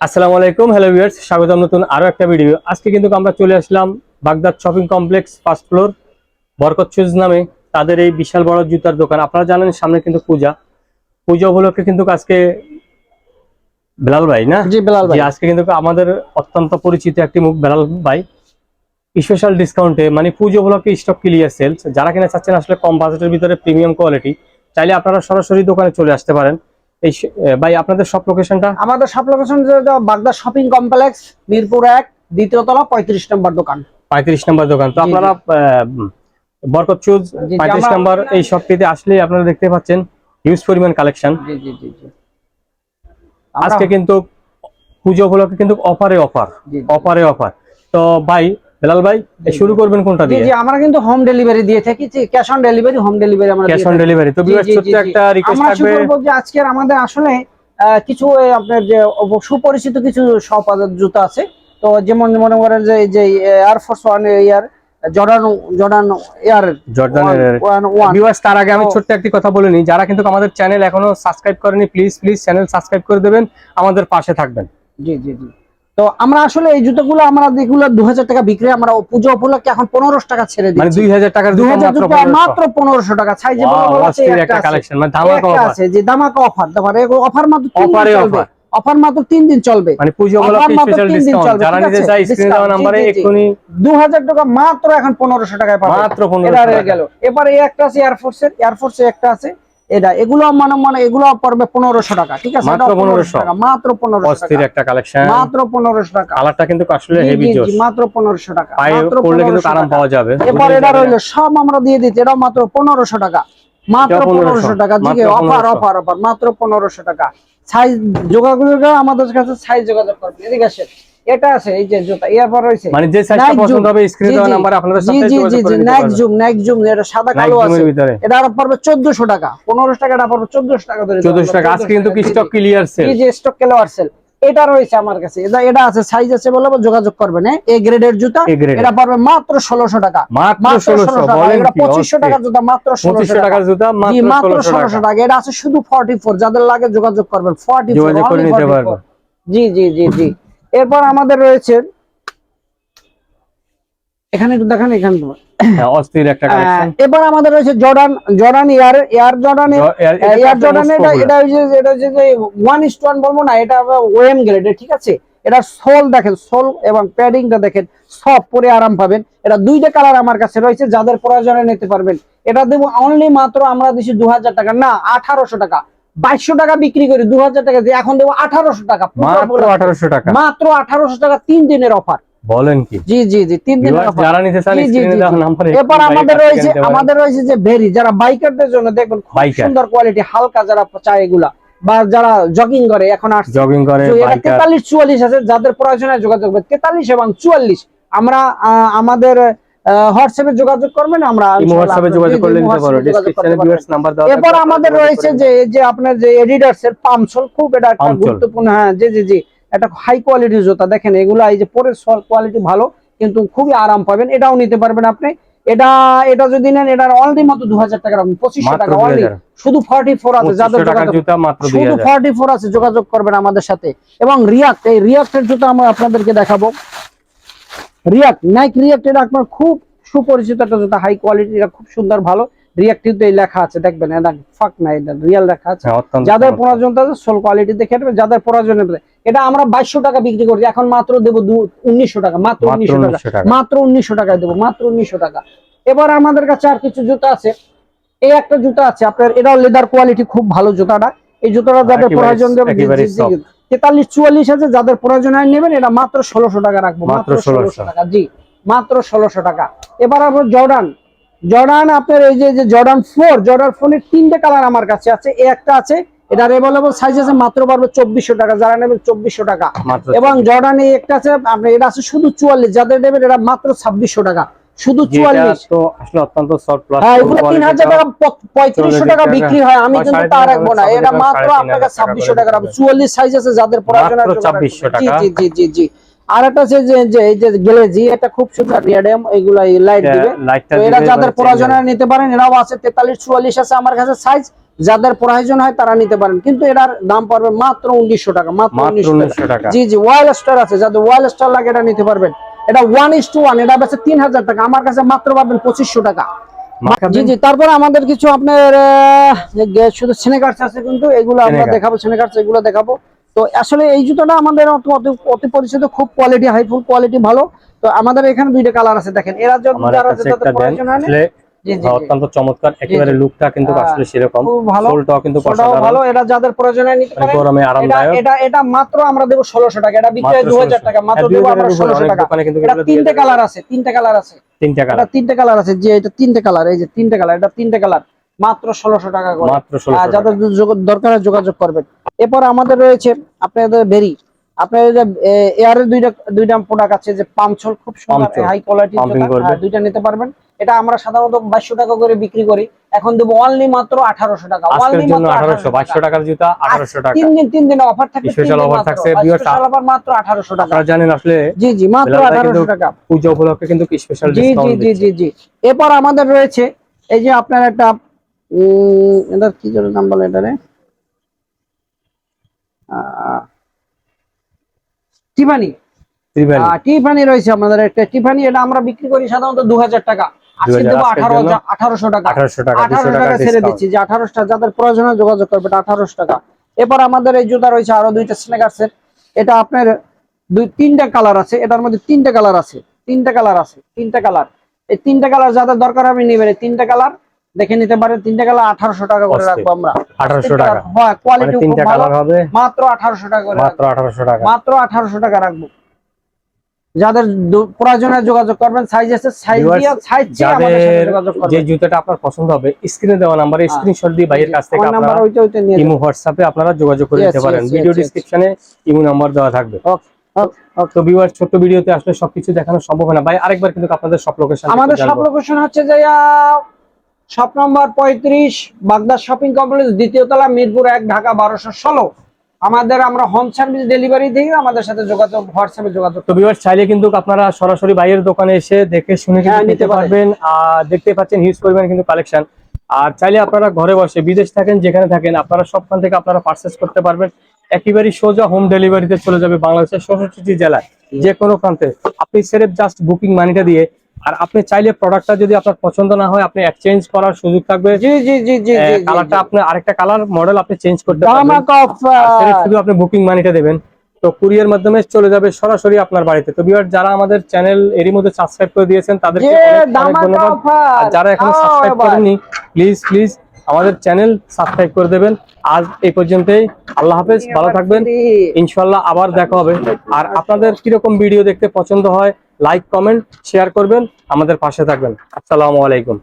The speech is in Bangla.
আসসালামু আলাইকুম হ্যালো ভিউয়ার্স স্বাগতম নতুন আরও একটা ভিডিও আজকে কিন্তু আমরা চলে আসলাম Baghdad shopping complex first floor Barkat shoes নামে তাদের এই বিশাল বড় জুতার দোকান। আপনারা জানেন সামনে কিন্তু পূজা। পূজা উপলক্ষে কিন্তু আজকে বেলাল ভাই না? জি বেলাল ভাই। আজকে কিন্তু আমাদের অত্যন্ত পরিচিত একটি মুখ বেলাল ভাই। স্পেশাল ডিসকাউন্টে মানে পুজো উপলক্ষে স্টক ক্লিয়ার সেলস যারা কিনা চাচ্ছেন আসলে কম বাজেটের ভিতরে প্রিমিয়াম কোয়ালিটি চাইলে আপনারা সরাসরি দোকানে চলে আসতে পারেন। এই ভাই আপনাদের সব লোকেশনটা আমাদের সব location Baghdad shopping complex Mirpur এক দ্বিতীয় তলা পঁয়ত্রিশ নম্বর দোকান। পঁয়ত্রিশ নম্বর দোকান। তো। আপনারা বরকত চুজ পঁয়ত্রিশ নম্বর এই শপটিতে আসলে আপনারা দেখতে পাচ্ছেন হিউজ পরিমাণ কালেকশন আজকে কিন্তু পুজো উপলক্ষে কিন্তু অফারে অফার। অফারে অফার তো ভাই বেলাল ভাই শুরু করবেন কোনটা দিয়ে? জি আমরা কিন্তু হোম ডেলিভারি দিয়ে থাকি cash on delivery home delivery আমরা ক্যাশ অন ডেলিভারি তো ভিউয়ার্স জি। একটা রিকোয়েস্ট আমরা থাকবে। শুরু করব যে আজকের আমাদের আসলে কিছু আপনার যে সুপরিচিত কিছু শপ জুতা আছে। তো যেমন মনে করেন যে এই যে Air Force One Air Jordan Jordan Air One viewers তার আগে আমি ছোট্ট একটি কথা বলে নিই। যারা কিন্তু আমাদের চ্যানেল এখনও সাবস্ক্রাইব করেনি প্লিজ প্লিজ চ্যানেল সাবস্ক্রাইব করে দেবেন। আমাদের পাশে থাকবেন। জি জি জি। তো আমরা আসলে এই জুতোগুলো আমরা যেগুলো দু হাজার টাকা বিক্রি আমরা পুজো উপলক্ষে এখন পনেরোশো টাকা ছেড়ে মানে দুই হাজার টাকার দুই হাজার মাত্র জুতো মাত্র পনেরোশো টাকা। একটা কালেকশন মানে। আছে যে দামাকা অফার তারপরে অফার মাত্র অফার মাত্র তিন দিন চলবে। মানে পুজো স্পেশাল ডিসকাউন্ট যারা নিতে স্ক্রিনে দেওয়া নাম্বারে। এক্ষুনি টাকা মাত্র এখন পনেরোশো টাকায় পাবে। মাত্র টাকা। গেল। এবারে এই একটা আছে এয়ারফোর্সের এয়ারফোর্সের একটা আছে। এটা এগুলো মানে মানে এগুলো পড়বে পনেরোশো টাকা ঠিক আছে? মাত্র 1500 টাকা মাত্র পনেরোশো অস্থির টাকা একটা কালেকশন মাত্র পনেরোশো টাকা। কালারটা কিন্তু আসলে হেভি জোস মাত্র পনেরোশো টাকা মাত্র পড়লে কিন্তু আরাম পাওয়া যাবে। এবার এটা রইল সব আমরা দিয়ে দিচ্ছি এটাও মাত্র পনেরোশো টাকা। মাত্র পনেরোশো। টাকা মাত্র অফার অফার অফার মাত্র পনেরোশো টাকা। সাইজ যোগাযোগ আমাদের কাছে সাইজ যোগাযোগ করবেন এদিকে আসেন। এটা আছে এই যে জুতা রয়েছে মানে যে সাইজটা পছন্দ হবে স্ক্রিনে দেওয়া। নাম্বারে আপনাদের জি সাথে জি জি জি। নাইক জুম নাইক জুম এটা সাদা কালো আছে। এটা আর পড়বে চোদ্দশো টাকা পনেরোশো টাকা এটা পড়বে চোদ্দশো টাকা ধরে 1400 টাকা আজকে কিন্তু কি। স্টক ক্লিয়ার সেল এই যে স্টক কেলোয়ার সেল এটা রয়েছে আমার কাছে। এটা এটা আছে সাইজ আছে বলে যোগাযোগ করবেন হ্যাঁ? এ গ্রেডের জুতা এটা পড়বে মাত্র ষোলোশো টাকা। মাত্র মাত্র 1600 ষোলোশো টাকা বলেন এটা কি পঁচিশশো টাকার জুতা মাত্র ষোলোশো টাকা। টাকার জুতা মাত্র মাত্র 1600 ষোলোশো টাকা। টাকা। এটা আছে শুধু ফর্টি ফোর যাদের লাগে যোগাযোগ করবেন। ফর্টি যোগাযোগ করে নিতে পারবেন। জি জি জি জি। এরপর আমাদের রয়েছে এখানে একটু দেখেন এখানে হ্যাঁ, অস্থির একটা এবার আমাদের রয়েছে Jordan Jordan Air Air Jordan Air Jordan এটা এটা হচ্ছে যে ওয়ান ইস ওয়ান বলব না এটা ওএম গ্রেডের ঠিক আছে? এটা সোল দেখেন সোল এবং প্যাডিংটা দেখেন সব পরে আরাম পাবেন। এটা দুইটা কালার আমার কাছে রয়েছে যাদের প্রয়োজনে নিতে পারবেন। এটা দেবো অনলি মাত্র আমরা দিচ্ছি দু হাজার টাকা না আঠারোশো টাকা। বাইশশো টাকা বিক্রি করি দু হাজার টাকা দিয়ে। এখন দেবো আঠারোশো টাকা মাত্র 1800 টাকা? মাত্র আঠারোশো টাকা তিন দিনের অফার। বলেন কি? জি জি জি তিন দিনের অফার। যারা নিতে চান এরপর আমাদের রয়েছে আমাদের রয়েছে যে ভেরি যারা বাইকারদের জন্য দেখুন খুব সুন্দর কোয়ালিটি হালকা যারা চায় এগুলা বা যারা জগিং করে এখন আসছে। জগিং করে তেতাল্লিশ চুয়াল্লিশ আছে যাদের প্রয়োজনে যোগাযোগ করবে তেতাল্লিশ এবং চুয়াল্লিশ। আমরা আহ, আমাদের হোয়াটসঅ্যাপে যোগাযোগ করবেন আমরা হোয়াটসঅ্যাপে যোগাযোগ করলে নিতে পারো। ডেসক্রিপশনে ভিউয়ার্স নাম্বার দেওয়া এরপর আমাদের রয়েছে যে যে আপনার যে এডিডাস এর পামসোল খুব এটা একটা গুরুত্বপূর্ণ হ্যাঁ জি জি জি এটা হাই কোয়ালিটির জুতা দেখেন এগুলা এই যে পরে সল কোয়ালিটি ভালো কিন্তু খুবই আরাম পাবেন এটাও নিতে পারবেন আপনি। এটা এটা যদি নেন এটার অনলি মাত্র দু হাজার টাকা রাখুন পঁচিশশো মাত্র টাকা অনলি 2000 শুধু ফর্টি ফোর আছে যাদের 2500 জুতা মাত্র শুধু 2000 ফর্টি ফোর আছে যোগাযোগ করবেন আমাদের সাথে। এবং রিয়াক্ট এই রিয়াক্টের জুতা আমরা আপনাদেরকে দেখাবো। রিয়াক্ট নাইক রিয়াক্ট এটা আপনার খুব সুপরিচিত একটা জুতা হাই কোয়ালিটি এটা খুব সুন্দর ভালো। রিয়াক্ট কিন্তু এই লেখা আছে দেখবেন এটা ফাক না এটা রিয়াল লেখা আছে। হ্যাঁ, যাদের চমৎকার। প্রয়োজন তাদের সোল কোয়ালিটি দেখে যাদের প্রয়োজন এটা আমরা বাইশশো টাকা বিক্রি করছি এখন মাত্র দেবো উনিশশো টাকা মাত্র উনিশশো টাকা। 1900 টাকা। মাত্র উনিশশো টাকায় দেবো মাত্র উনিশশো টাকা। এবার আমাদের কাছে আর কিছু জুতা আছে। এই একটা জুতা আছে আপনার এটাও লেদার কোয়ালিটি খুব ভালো জুতাটা। এই জুতাটা যাদের প্রয়োজন দেবে। তেতাল্লিশ চুয়াল্লিশ আছে যাদের প্রয়োজন হয় নেবেন এটা মাত্র ষোলোশো টাকা রাখব মাত্র ষোলোশো টাকা জি মাত্র ষোলোশো টাকা। এবার আপনার জর্ডান। জর্ডান আপনার এই যে জর্ডান ফোর জর্ডান ফোনের তিনটে কালার আমার কাছে আছে একটা আছে এটার অ্যাভেলেবল সাইজ আছে মাত্র পারবে চব্বিশশো টাকা যারা নেবেন চব্বিশশো টাকা। এবং জর্ডান এই একটা আছে আপনার এটা আছে শুধু চুয়াল্লিশ যাদের নেবেন এটা মাত্র ছাব্বিশশো টাকা। শুধু যেটা চুয়াল্লিশ। তো আসলে অত্যন্ত সফট প্লাস হ্যাঁ এগুলো টাকা। বিক্রি হয় আমি কিন্তু তা রাখব না। এটা মাত্র আপনাকে টাকা ছাব্বিশশো করে টাকা। রাখব চুয়াল্লিশ সাইজ আছে যাদের প্রয়োজন মাত্র 2600 টাকা। জি জি জি জি আর একটা আছে যে যে এই যে গ্লেজি এটা খুব সুন্দর রিয়াডেম এগুলা লাইট দিবে। তো এরা যাদের প্রয়োজন হয় নিতে পারেন এরাও আছে তেতাল্লিশ চুয়াল্লিশ আছে আমার কাছে সাইজ যাদের প্রয়োজন হয় তারা নিতে পারেন। কিন্তু এটার দাম পড়বে মাত্র উনিশশো টাকা মাত্র উনিশশো টাকা। জি জি ওয়াইল স্টার আছে। যাদের ওয়াইল স্টার লাগে এটা নিতে পারবেন। এটা ওয়ান ইস টু ওয়ান এটা বেছে তিন হাজার টাকা আমার কাছে মাত্র পাবেন পঁচিশশো টাকা? জি জি তারপরে আমাদের কিছু আপনার শুধু স্নেকার্স আছে কিন্তু এগুলো আমরা দেখাবো স্নেকার্স এগুলো দেখাবো। তো আসলে এই জুতোটা আমাদের অত- পরিচিত খুব কোয়ালিটি হাই ফুল কোয়ালিটি ভালো। তো আমাদের এখানে দুইটা কালার আছে দেখেন। এরা যারা প্রয়োজন হয়। অত্যন্ত চমৎকার। একেবারে লুকটা কিন্তু হ্যাঁ, আসলে সেরকম। সোলটাও কিন্তু ভালো। এটা যাদের প্রয়োজন হয় নিতে মানে গরমে আরামদায়ক। এটা এটা মাত্র আমরা দেবো ষোলোশো টাকা। এটা বিক্রি হয় মাত্র দু হাজার 1600 টাকা। মাত্র হ্যাঁ, দেবো 2000 আমরা এর উপরে ষোলোশো অনেক টাকা। দোকানে কিন্তু এটা তিনটে কালার আছে। তিনটে কালার আছে। তিনটা এটা কালার। তিনটে কালার আছে। যে এটা তিনটে কালার এই যে তিনটে কালার এটা তিনটে কালার। মাত্র ষোলোশো টাকা করে। মাত্র আর ষোলোশো যাদের দরকার হয় যোগাযোগ করবেন। এরপর আমাদের রয়েছে আপনাদের বেরি। আপনার এয়ারের দুইটা দুইটা প্রোডাক্ট আছে যে পামছল। খুব সুন্দর হাই কোয়ালিটি দুইটা নিতে পারবেন। এটা আমরা সাধারণত বাইশশো টাকা করে বিক্রি করি। এখন দেবো অনলি মাত্র আঠারোশো টাকা। আজকের অনলি মাত্র আঠারোশো বাইশশো টাকার জুতা আঠারোশো টাকা। তিন দিন তিন দিন অফার offer থাকছে, স্পেশাল অফার মাত্র আঠারোশো টাকা। আপনারা জানেন আসলে জি জি মাত্র আঠারোশো টাকা। পূজা উপলক্ষে কিন্তু স্পেশাল জি জি জি জি জি। এরপর আমাদের রয়েছে এই যে আপনার একটা উম, এটা কি নাম বলে এটা রে আহ, টিফানি। টিফানি রয়েছে আমাদের একটা। টিফানি এটা আমরা বিক্রি করি সাধারণত দু হাজার টাকা। আজকে 2000 দেবো আজকের আঠারো জন্য আঠারোশো টাকা। আঠারোশো টাকা আঠারোশো টাকা টাকা ছেড়ে দিচ্ছি যে আঠারোশো টাকা যাদের প্রয়োজন যোগাযোগ করবে আঠারোশো টাকা। এরপর আমাদের এই জুতা রয়েছে আরও দুইটা স্নেকার্সের এটা আপনার দুই তিনটা কালার আছে এটার মধ্যে তিনটা কালার আছে তিনটা কালার আছে তিনটা কালার। এই তিনটা কালার যাদের দরকার আমি নেবেন এই তিনটা কালার দেখে নিতে পারেন তিনটা কালার আঠারোশো টাকা করে রাখব আমরা। আঠারোশো টাকা। হ্যাঁ মানে কোয়ালিটি মাত্র আঠারোশো টাকা করে মাত্র আঠারোশো টাকা। মাত্র আঠারোশো টাকা রাখব। যাদের দু- প্রয়োজনে যোগাযোগ করবেন সাইজ আছে সাইজ দিয়ে সাইজ চেয়ে আমাদের সাথে যোগাযোগ যে করবেন জুতাটা আপনার পছন্দ হবে স্ক্রিনে দেওয়া নাম্বারে হ্যাঁ। স্ক্রিনশট দিয়ে ভাইয়ের কাছ থেকে নাম্বার আপনারা ওইটা ওইটা নিয়ে ইমো হোয়াটসঅ্যাপে আপনারা যোগাযোগ করে নিতে পারেন। ভিডিও. ডিসক্রিপশনে ইমো নাম্বার দেওয়া থাকবে। ওকে তো ভিউয়ার ছোট ভিডিওতে আসলে সবকিছু দেখানো সম্ভব হয় না। ভাই আরেকবার কিন্তু আপনাদের সব লোকেশন আমাদের সব লোকেশন হচ্ছে যে শপ নম্বর পঁয়ত্রিশ বাগদাদ শপিং কমপ্লেক্স দ্বিতীয় তলা মিরপুর এক ঢাকা বারোশো ষোলো। আমাদের আমরা হোম সার্ভিস ডেলিভারি দিই আমাদের সাথে যোগাযোগ হোয়াটসঅ্যাপে যোগাযোগ তো ভিউয়ার চাইলে কিন্তু আপনারা সরাসরি বাইরের দোকানে এসে দেখে শুনে কিন্তু হ্যাঁ, নিতে নিতে পারবেন। আর দেখতে পাচ্ছেন হিউজ পরিমাণ কিন্তু কালেকশন আর চাইলে আপনারা ঘরে বসে বিদেশ থাকেন যেখানে থাকেন আপনারা সবখান থেকে আপনারা পারচেস করতে পারবেন। একেবারেই সোজা হোম ডেলিভারিতে চলে যাবে বাংলাদেশের ষষ্ঠটি জেলায় যে কোনো প্রান্তে। আপনি সেরেফ জাস্ট বুকিং মানিটা দিয়ে আর আপনি চাইলে প্রোডাক্টটা যদি আপনার পছন্দ না হয় আপনি এক্সচেঞ্জ করার সুযোগ থাকবে। জি জি জি জি কালারটা আপনি আরেকটা কালার মডেল আপনি চেঞ্জ করতে পারবেন। শুধু আপনি বুকিং মানিটা দেবেন। তো কুরিয়ার মাধ্যমে চলে যাবে সরাসরি আপনার বাড়িতে। তো বিয়ার যারা আমাদের চ্যানেল এরই মধ্যে সাবস্ক্রাইব করে দিয়েছেন তাদেরকে অনেক অনেক ধন্যবাদ। আর যারা এখনও সাবস্ক্রাইব করেননি প্লিজ প্লিজ আমাদের চ্যানেল সাবস্ক্রাইব করে দেবেন। আজ এই পর্যন্তই। আল্লাহ হাফেজ ভালো থাকবেন। ইনশাল্লাহ আবার দেখা হবে। আর আপনাদের কীরকম ভিডিও দেখতে পছন্দ হয় লাইক কমেন্ট শেয়ার করবেন আমাদের পাশে থাকবেন। আসসালামু আলাইকুম।